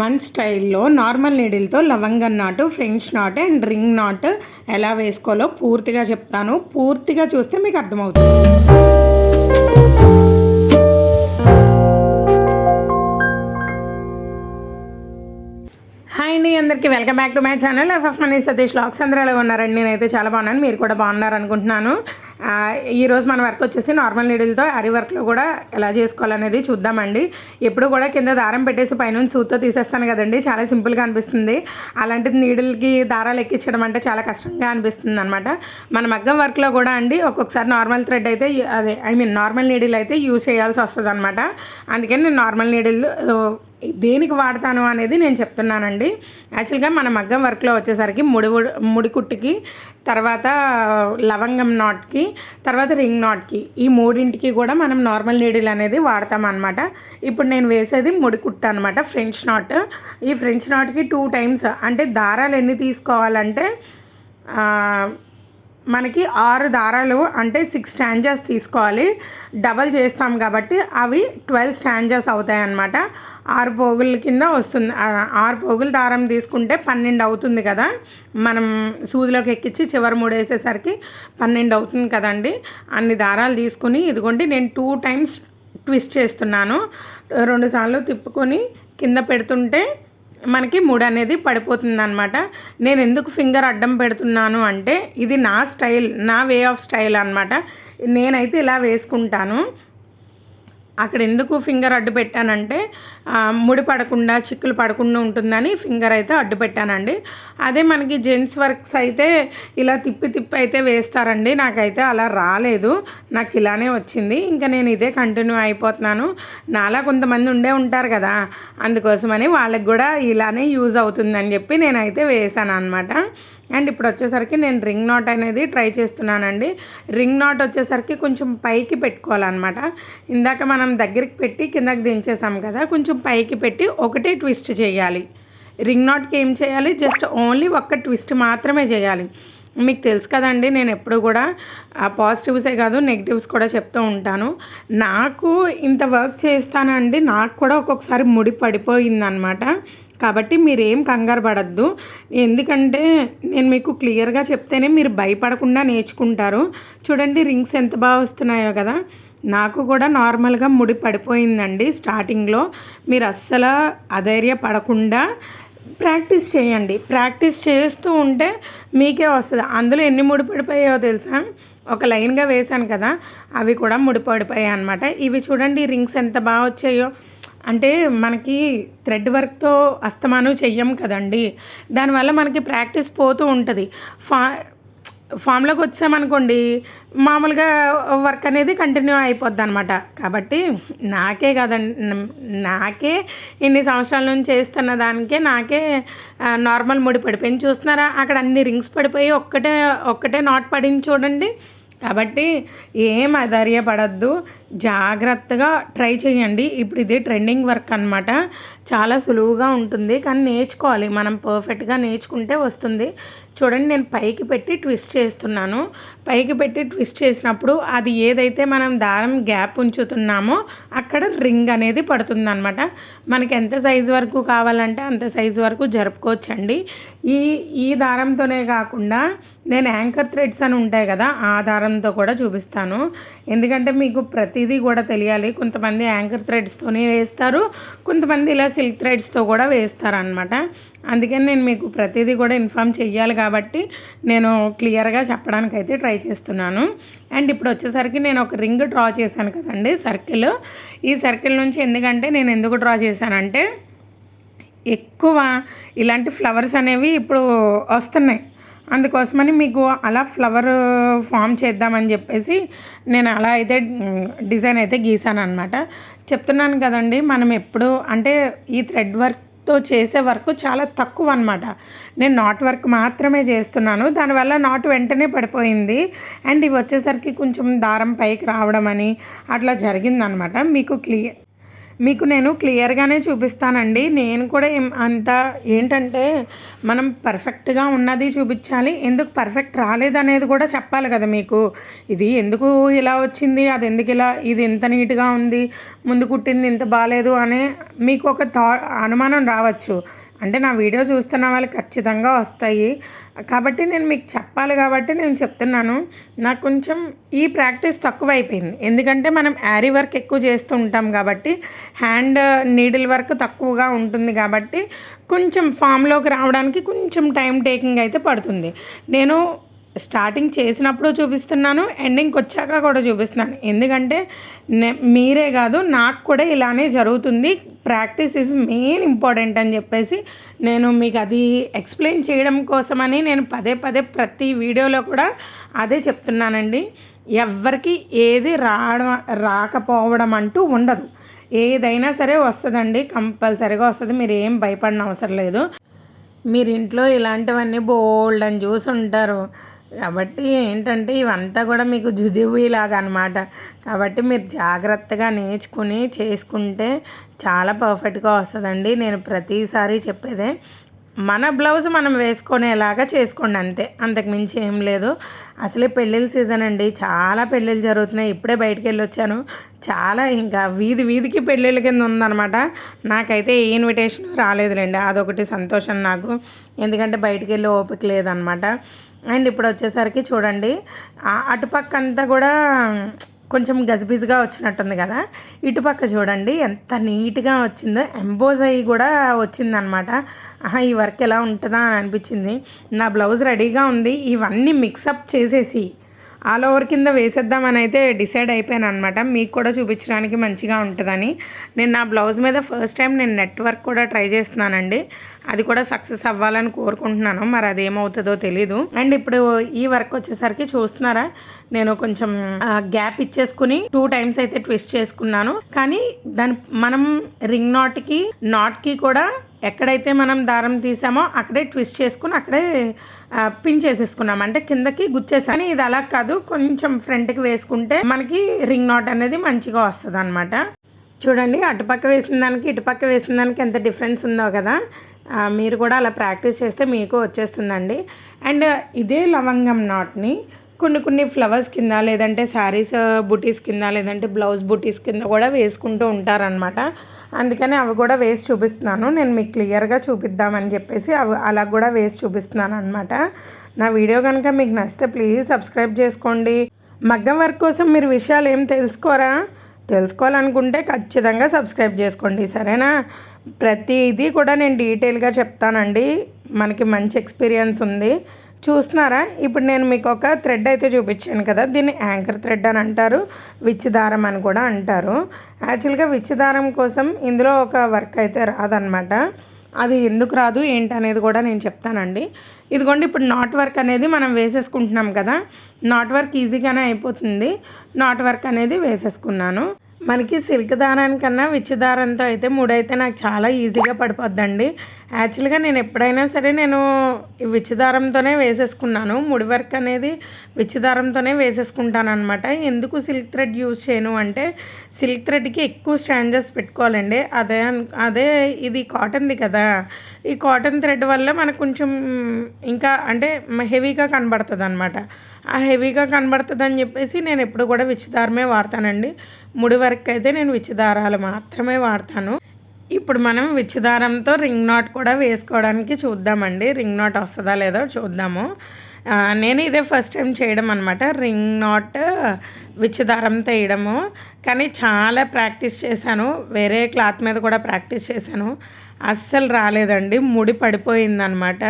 మన స్టైల్లో నార్మల్ నీడిల్తో లవంగం knot french knot and ring knot ఎలా వేసుకోవాలో పూర్తిగా చెప్తాను. పూర్తిగా చూస్తే మీకు అర్థమవుతుంది. హాయ్ అండి అందరికీ welcome back to my channel. FF money Satish లాక్స్ అందరూ ఎలా ఉన్నారండి? నేనైతే చాలా బాగున్నాను. మీరు కూడా బాగున్నారు అనుకుంటున్నాను ఈరోజు మన వర్క్ వచ్చేసి నార్మల్ నీడిల్తో అరి వర్క్లో కూడా ఎలా చేసుకోవాలనేది చూద్దామండి. ఎప్పుడు కూడా కింద దారం పెట్టేసి పైనుంచి సూత్తో తీసేస్తాను కదండి. చాలా సింపుల్గా అనిపిస్తుంది. అలాంటిది నీడిల్కి దారాలు ఎక్కించడం అంటే చాలా కష్టంగా అనిపిస్తుంది అనమాట మన మగ్గం వర్క్లో కూడా అండి ఒక్కొక్కసారి నార్మల్ థ్రెడ్ అయితే అదే ఐ మీన్ నార్మల్ నీడిల్ అయితే యూజ్ చేయాల్సి వస్తుంది అనమాట అందుకని నేను నార్మల్ నీడిల్ దేనికి వాడతాను అనేది నేను చెప్తున్నానండి. యాక్చువల్గా మన మగ్గం వర్క్లో వచ్చేసరికి ముడి ముడికుట్టుకి ముడి కుట్టుకి తర్వాత లవంగం నాట్కి తర్వాత రింగ్ నాట్కి ఈ మూడింటికి కూడా మనం నార్మల్ నీడిల్ అనేది వాడతాం అనమాట ఇప్పుడు నేను వేసేది ముడి కుట్టు అనమాట ఫ్రెంచ్ నాట్. ఈ ఫ్రెంచ్ నాట్కి టూ టైమ్స్ అంటే దారాలు ఎన్ని తీసుకోవాలంటే మనకి ఆరు దారాలు అంటే సిక్స్ స్టాంజర్స్ తీసుకోవాలి. డబల్ చేస్తాం కాబట్టి అవి ట్వెల్వ్ స్టాంజర్స్ అవుతాయి అన్నమాట ఆరు పోగుల కింద వస్తుంది. ఆరు పోగుల దారం తీసుకుంటే పన్నెండు అవుతుంది కదా. మనం సూదిలోకి ఎక్కించి చివరి మూడు వేసేసరికి పన్నెండు అవుతుంది కదండి. అన్ని దారాలు తీసుకుని ఇదిగోండి నేను టూ టైమ్స్ ట్విస్ట్ చేస్తున్నాను. రెండుసార్లు తిప్పుకొని కింద పెడుతుంటే మనకి మూడు అనేది పడిపోతుంది అనమాట నేను ఎందుకు ఫింగర్ అడ్డం పెడుతున్నాను అంటే ఇది నా స్టైల్ నా వే ఆఫ్ స్టైల్ అనమాట నేనైతే ఇలా వేసుకుంటాను. అక్కడ ఎందుకు ఫింగర్ అడ్డు పెట్టానంటే ముడి పడకుండా చిక్కులు పడకుండా ఉంటుందని ఫింగర్ అయితే అడ్డు పెట్టానండి. అదే మనకి జెంట్స్ వర్క్స్ అయితే ఇలా తిప్పి తిప్పి అయితే వేస్తారండి. నాకైతే అలా రాలేదు. నాకు ఇలానే వచ్చింది. ఇంకా నేను ఇదే కంటిన్యూ అయిపోతున్నాను. నాలా కొంతమంది ఉండే ఉంటారు కదా అందుకోసమని వాళ్ళకి కూడా ఇలానే యూజ్ అవుతుందని చెప్పి నేనైతే వేసాను అనమాట అండ్ ఇప్పుడు వచ్చేసరికి నేను రింగ్ నాట్ అనేది ట్రై చేస్తున్నానండి. రింగ్ నాట్ వచ్చేసరికి కొంచెం పైకి పెట్టుకోవాలన్నమాట. ఇందాక మనం దగ్గరికి పెట్టి కిందకి దించేసాం కదా కొంచెం పైకి పెట్టి ఒకటే ట్విస్ట్ చేయాలి. రింగ్ నాట్కి ఏం చేయాలి? జస్ట్ ఓన్లీ ఒక్క ట్విస్ట్ మాత్రమే చేయాలి. మీకు తెలుసు కదండి నేను ఎప్పుడు కూడా ఆ పాజిటివ్సే కాదు నెగిటివ్స్ కూడా చెప్తూ ఉంటాను. నాకు ఇంత వర్క్ చేస్తానండి నాకు కూడా ఒక్కొక్కసారి ముడి పడిపోయిందనమాట. కాబట్టి మీరేం కంగారు పడద్దు. ఎందుకంటే నేను మీకు క్లియర్గా చెప్తేనే మీరు భయపడకుండా నేర్చుకుంటారు. చూడండి రింగ్స్ ఎంత బాగా వస్తున్నాయో కదా. నాకు కూడా నార్మల్గా ముడి పడిపోయిందండి స్టార్టింగ్లో మీరు అస్సలు అధైర్య పడకుండా ప్రాక్టీస్ చేయండి. ప్రాక్టీస్ చేస్తూ ఉంటే మీకే వస్తుంది. అందులో ఎన్ని ముడిపడిపోయాయో తెలుసా? ఒక లైన్గా వేశాను కదా అవి కూడా ముడిపడిపోయాయి అనమాట ఇవి చూడండి రింగ్స్ ఎంత బాగా వచ్చాయో. అంటే మనకి థ్రెడ్ వర్క్తో అస్తమానం చెయ్యం కదండి. దానివల్ల మనకి ప్రాక్టీస్ పోతూ ఉంటుంది. ఫా ఫామ్లోకి వచ్చామనుకోండి మామూలుగా వర్క్ అనేది కంటిన్యూ అయిపోద్ది అనమాట కాబట్టి నాకే కదండి నాకే ఇన్ని సంవత్సరాల నుంచి చేస్తున్న దానికే నాకే నార్మల్ ముడి పడిపోయింది. చూస్తున్నారా? అక్కడ అన్ని రింగ్స్ పడిపోయి ఒక్కటే ఒక్కటే నాట్ పడింది చూడండి. కాబట్టి ఏం అధైర్యపడద్దు. జాగ్రత్తగా ట్రై చేయండి. ఇప్పుడు ఇది ట్రెండింగ్ వర్క్ అనమాట చాలా సులువుగా ఉంటుంది కానీ నేర్చుకోవాలి. మనం పర్ఫెక్ట్గా నేర్చుకుంటే వస్తుంది. చూడండి నేను పైకి పెట్టి ట్విస్ట్ చేస్తున్నాను. పైకి పెట్టి ట్విస్ట్ చేసినప్పుడు అది ఏదైతే మనం దారం గ్యాప్ ఉంచుతున్నామో అక్కడ రింగ్ అనేది పడుతుంది అనమాట మనకి ఎంత సైజు వరకు కావాలంటే అంత సైజు వరకు జరుపుకోవచ్చండి. ఈ ఈ దారంతోనే కాకుండా నేను యాంకర్ థ్రెడ్స్ అని ఉంటాయి కదా ఆ దారంతో కూడా చూపిస్తాను. ఎందుకంటే మీకు ప్రతి ప్రతిదీ కూడా తెలియాలి. కొంతమంది యాంకర్ థ్రెడ్స్తోనే వేస్తారు. కొంతమంది ఇలా సిల్క్ థ్రెడ్స్తో కూడా వేస్తారనమాట అందుకని నేను మీకు ప్రతిదీ కూడా ఇన్ఫామ్ చెయ్యాలి కాబట్టి నేను క్లియర్గా చెప్పడానికి అయితే ట్రై చేస్తున్నాను. అండ్ ఇప్పుడు వచ్చేసరికి నేను ఒక రింగ్ డ్రా చేశాను కదండి సర్కిల్. ఈ సర్కిల్ నుంచి ఎందుకంటే నేను ఎందుకు డ్రా చేశానంటే ఎక్కువ ఇలాంటి ఫ్లవర్స్ అనేవి ఇప్పుడు వస్తున్నాయి. అందుకోసమని మీకు అలా ఫ్లవర్ ఫామ్ చేద్దామని చెప్పేసి నేను అలా అయితే డిజైన్ అయితే గీసాను అనమాట చెప్తున్నాను కదండి మనం ఎప్పుడు అంటే ఈ థ్రెడ్ వర్క్తో చేసే వర్క్ చాలా తక్కువ అనమాట నేను నాట్ వర్క్ మాత్రమే చేస్తున్నాను. దానివల్ల నాట్ వెంటనే పడిపోయింది. అండ్ ఇవి వచ్చేసరికి కొంచెం దారం పైకి రావడం అని అట్లా జరిగిందనమాట మీకు క్లియర్ మీకు నేను క్లియర్గానే చూపిస్తానండి. నేను కూడా అంత ఏంటంటే మనం పర్ఫెక్ట్గా ఉన్నది చూపించాలి. ఎందుకు పర్ఫెక్ట్ రాలేదనేది కూడా చెప్పాలి కదా మీకు. ఇది ఎందుకు ఇలా వచ్చింది? అది ఎందుకు ఇలా ఇది ఇంత నీట్గా ఉంది? ముందు కుట్టింది ఇంత బాగాలేదు అనే మీకు ఒక థా అనుమానం రావచ్చు. అంటే నా వీడియో చూస్తున్న వాళ్ళు ఖచ్చితంగా వస్తాయి. కాబట్టి నేను మీకు చెప్పాలి కాబట్టి నేను చెప్తున్నాను. నాకు కొంచెం ఈ ప్రాక్టీస్ తక్కువ అయిపోయింది ఎందుకంటే మనం యారీ వర్క్ ఎక్కువ చేస్తూ ఉంటాం కాబట్టి హ్యాండ్ నీడిల్ వర్క్ తక్కువగా ఉంటుంది కాబట్టి కొంచెం ఫామ్లోకి రావడానికి కొంచెం టైం టేకింగ్ అయితే పడుతుంది. నేను స్టార్టింగ్ చేసినప్పుడు చూపిస్తున్నాను ఎండింగ్కి వచ్చాక కూడా చూపిస్తున్నాను. ఎందుకంటే నే- మీరే కాదు నాకు కూడా ఇలానే జరుగుతుంది. ప్రాక్టీస్ ఈజ్ మెయిన్ ఇంపార్టెంట్ అని చెప్పేసి నేను మీకు అది ఎక్స్ప్లెయిన్ చేయడం కోసమని నేను పదే పదే ప్రతి వీడియోలో కూడా అదే చెప్తున్నానండి. ఎవరికి ఏది రావడం రాకపోవడం అంటూ ఉండదు. ఏదైనా సరే వస్తుందండి కంపల్సరీగా వస్తుంది మీరు ఏం భయపడిన అవసరం లేదు. మీరు ఇంట్లో ఇలాంటివన్నీ బోల్డ్ అని చూసి ఉంటారు కాబట్టి ఏంటంటే ఇవంతా కూడా మీకు జుజుబీలాగా అనమాట కాబట్టి మీరు జాగ్రత్తగా నేర్చుకుని చేసుకుంటే చాలా పర్ఫెక్ట్గా వస్తుందండి. నేను ప్రతిసారి చెప్పేదే మన బ్లౌజ్ మనం వేసుకునేలాగా చేసుకోండి అంతే. అంతకుమించి ఏం లేదు. అసలే పెళ్ళిళ్ళ సీజన్ అండి. చాలా పెళ్ళిళ్ళు జరుగుతున్నాయి. ఇప్పుడే బయటికి వెళ్ళి వచ్చాను చాలా ఇంకా వీధి వీధికి పెళ్ళిళ్ళ కింద ఉందన్నమాట నాకైతే ఏ ఇన్విటేషన్ రాలేదులేండి. అదొకటి సంతోషం నాకు. ఎందుకంటే బయటికి వెళ్ళి ఓపిక లేదనమాట. అండ్ ఇప్పుడు వచ్చేసరికి చూడండి అటుపక్క అంతా కూడా కొంచెం గజిబిజిగా వచ్చినట్టుంది కదా. ఇటుపక్క చూడండి ఎంత నీట్గా వచ్చిందో ఎంబోజ్ అయ్యి కూడా వచ్చిందనమాట. ఆహా ఈ వర్క్ ఎలా ఉంటుందా అని అనిపించింది. నా బ్లౌజ్ రెడీగా ఉంది ఇవన్నీ మిక్సప్ చేసేసి ఆల్ ఓవర్ కింద వేసేద్దామని అయితే డిసైడ్ అయిపోయాను అనమాట మీకు కూడా చూపించడానికి మంచిగా ఉంటుందని. నేను నా బ్లౌజ్ మీద ఫస్ట్ టైం నేను నెట్వర్క్ కూడా ట్రై చేస్తున్నానండి. అది కూడా సక్సెస్ అవ్వాలని కోరుకుంటున్నాను. మరి అది ఏమవుతుందో తెలీదు. అండ్ ఇప్పుడు ఈ వర్క్ వచ్చేసరికి చూస్తున్నారా నేను కొంచెం గ్యాప్ ఇచ్చేసుకుని టూ టైమ్స్ అయితే ట్విస్ట్ చేసుకున్నాను. కానీ దాని మనం రింగ్ నాట్కి నాట్కి కూడా ఎక్కడైతే మనం దారం తీసామో అక్కడే ట్విస్ట్ చేసుకుని అక్కడే పిన్ చేసేసుకున్నాం. అంటే కిందకి గుచ్చేసాను కానీ ఇది అలా కాదు. కొంచెం ఫ్రంట్కి వేసుకుంటే మనకి రింగ్ నాట్ అనేది మంచిగా వస్తుంది అనమాట చూడండి అటుపక్క వేసిన దానికి ఇటుపక్క వేసిన దానికి ఎంత డిఫరెన్స్ ఉందో కదా. మీరు కూడా అలా ప్రాక్టీస్ చేస్తే మీకు వచ్చేస్తుందండి. అండ్ ఇదే లవంగం నాట్ని కొన్ని కొన్ని ఫ్లవర్స్ కింద లేదంటే శారీస్ బుటీస్ కింద లేదంటే బ్లౌజ్ బుటీస్ కింద కూడా వేసుకుంటూ ఉంటారనమాట అందుకని అవి కూడా వేసి చూపిస్తున్నాను. నేను మీకు క్లియర్గా చూపిద్దామని చెప్పేసి అవి అలా కూడా వేసి చూపిస్తున్నాను అనమాట నా వీడియో కనుక మీకు నచ్చితే ప్లీజ్ సబ్స్క్రైబ్ చేసుకోండి. మగ్గం వర్క్ కోసం మీరు విషయాలు ఏం తెలుసుకోరా? తెలుసుకోవాలనుకుంటే ఖచ్చితంగా సబ్స్క్రైబ్ చేసుకోండి. సరేనా? ప్రతిదీ కూడా నేను డీటెయిల్గా చెప్తానండి. మనకి మంచి ఎక్స్పీరియన్స్ ఉంది. చూస్తున్నారా? ఇప్పుడు నేను మీకు ఒక థ్రెడ్ అయితే చూపించాను కదా దీన్ని యాంకర్ థ్రెడ్ అని అంటారు విచ్ దారం అని కూడా అంటారు. యాక్చువల్గా విచ్ దారం కోసం ఇందులో ఒక వర్క్ అయితే రాదనమాట అది ఎందుకు రాదు ఏంటి అనేది కూడా నేను చెప్తానండి. ఇదిగోండి ఇప్పుడు నాట్ వర్క్ అనేది మనం వేసేసుకుంటున్నాం కదా నాట్ వర్క్ ఈజీగానే అయిపోతుంది. నాట్ వర్క్ అనేది వేసేసుకున్నాను. మనకి సిల్క్ దారానికన్నా విచ్చి దారంతో అయితే మూడైతే నాకు చాలా ఈజీగా పడిపోద్దండి. యాక్చువల్గా నేను ఎప్పుడైనా సరే నేను ఈ విచ్చి దారంతోనే వేసేసుకున్నాను. ముడి వర్క్ అనేది విచ్చి దారంతోనే వేసేసుకుంటాను అనమాట ఎందుకు సిల్క్ థ్రెడ్ యూజ్ చేయను అంటే సిల్క్ థ్రెడ్కి ఎక్కువ స్టాండర్స్ పెట్టుకోవాలండి. అదే అదే ఇది కాటన్ది కదా. ఈ కాటన్ థ్రెడ్ వల్ల మనకు కొంచెం ఇంకా అంటే హెవీగా కనబడుతుంది అనమాట ఆ హెవీగా కనబడుతుంది అని చెప్పేసి నేను ఎప్పుడు కూడా విచ్చిదారమే వాడతానండి. ముడి వర్క్ అయితే నేను విచ్చిదారాలు మాత్రమే వాడతాను. ఇప్పుడు మనం విచ్చిదారంతో రింగ్ నాట్ కూడా వేసుకోవడానికి చూద్దామండి. రింగ్ నాట్ వస్తుందా లేదో చూద్దాము. నేను ఇదే ఫస్ట్ టైం చేయడం అనమాట రింగ్ నాట్ విచ్చిదారంతో వేయడము కానీ చాలా ప్రాక్టీస్ చేశాను. వేరే క్లాత్ మీద కూడా ప్రాక్టీస్ చేశాను. అస్సలు రాలేదండి. ముడి పడిపోయిందనమాట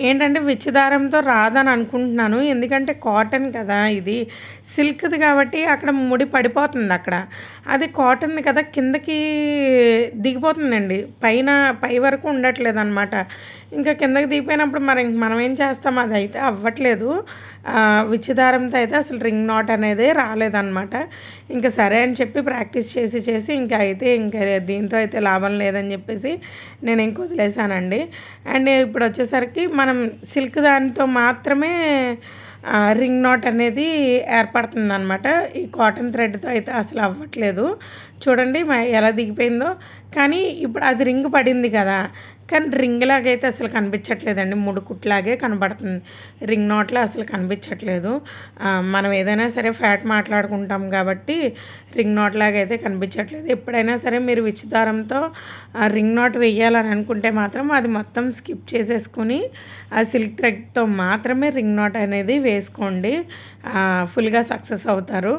ఏంటంటే విచ్చిదారంతో రాదని అనుకుంటున్నాను. ఎందుకంటే కాటన్ కదా ఇది. సిల్క్ది కాబట్టి అక్కడ ముడి పడిపోతుంది అక్కడ. అది కాటన్ది కదా కిందకి దిగిపోతుందండి. పైన పై వరకు ఉండట్లేదు అనమాట ఇంకా కిందకి దిగిపోయినప్పుడు మరి మనం ఏం చేస్తాం? అది అయితే అవ్వట్లేదు విచ్చిదారంతో అయితే అసలు రింగ్ నాట్ అనేది రాలేదన్నమాట. ఇంకా సరే అని చెప్పి ప్రాక్టీస్ చేసి చేసి ఇంకా అయితే ఇంకా దీంతో అయితే లాభం లేదని చెప్పేసి నేను ఇంక వదిలేసానండి అండ్ ఇప్పుడు వచ్చేసరికి మనం సిల్క్ దానితో మాత్రమే రింగ్ నాట్ అనేది ఏర్పడుతుంది అనమాట ఈ కాటన్ థ్రెడ్తో అయితే అసలు అవ్వట్లేదు. చూడండి మ- ఎలా దిగిపోయిందో. కానీ ఇప్పుడు అది రింగ్ పడింది కదా. కానీ రింగ్ లాగైతే అసలు కనిపించట్లేదండి. మూడు కుట్లాగే కనబడుతుంది. రింగ్ నాట్లో అసలు కనిపించట్లేదు. మనం ఏదైనా సరే ఫ్యాట్ మాట్లాడుకుంటాం కాబట్టి రింగ్ నాట్ లాగా అయితే కనిపించట్లేదు. ఎప్పుడైనా సరే మీరు విచ్చిదారంతో రింగ్ నాట్ వేయాలని అనుకుంటే మాత్రం అది మొత్తం స్కిప్ చేసేసుకొని ఆ సిల్క్ థ్రెడ్తో మాత్రమే రింగ్ నాట్ అనేది వేసుకోండి. ఫుల్గా సక్సెస్ అవుతారు.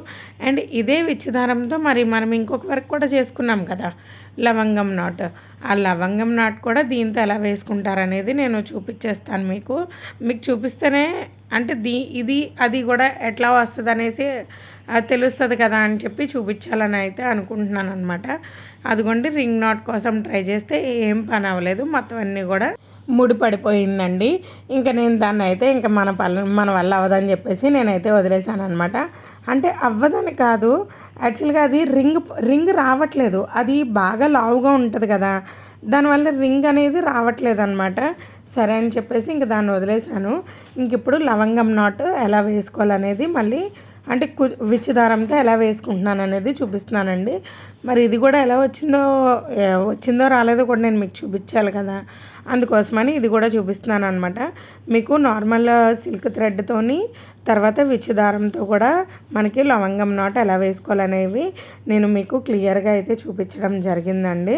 అండ్ ఇదే విచ్చిదారంతో మరి మనం ఇంకొక వర్క్ కూడా చేసుకున్నాం కదా లవంగం నాట్. ఆ లవంగం నాట్ కూడా దీంతో ఎలా వేసుకుంటారనేది నేను చూపించేస్తాను మీకు. మీకు చూపిస్తేనే అంటే దీ ఇది అది కూడా ఎట్లా వస్తుంది అనేసి తెలుస్తుంది కదా అని చెప్పి చూపించాలని అయితే అనుకుంటున్నాను అనమాట అదిగోండి రింగ్ నాట్ కోసం ట్రై చేస్తే ఏం పని అవ్వలేదు. మొత్తం అన్నీ కూడా ముడిపడిపోయిందండి. ఇంకా నేను దాన్ని అయితే ఇంకా మన పల్ల మన వల్ల అవ్వదని చెప్పేసి నేనైతే వదిలేశాను అనమాట అంటే అవ్వదని కాదు యాక్చువల్గా అది రింగ్ రింగ్ రావట్లేదు. అది బాగా లావుగా ఉంటుంది కదా. దానివల్ల రింగ్ అనేది రావట్లేదు అనమాట సరే అని చెప్పేసి ఇంక దాన్ని వదిలేశాను ఇంక ఇప్పుడు లవంగం నాట్ ఎలా వేసుకోవాలనేది మళ్ళీ అంటే కు విచ్చిదారంతో ఎలా వేసుకుంటున్నాను అనేది చూపిస్తున్నానండి. మరి ఇది కూడా ఎలా వచ్చిందో వచ్చిందో రాలేదో కూడా నేను మీకు చూపించాలి కదా. అందుకోసమని ఇది కూడా చూపిస్తున్నాను అనమాట మీకు నార్మల్ సిల్క్ థ్రెడ్తోని తర్వాత విచ్చిదారంతో కూడా మనకి లవంగం నాట్ ఎలా వేసుకోవాలనేవి నేను మీకు క్లియర్గా అయితే చూపించడం జరిగిందండి.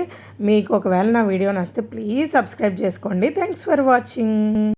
మీకు ఒకవేళ నా వీడియో నచ్చితే ప్లీజ్ సబ్స్క్రైబ్ చేసుకోండి. Thanks for watching.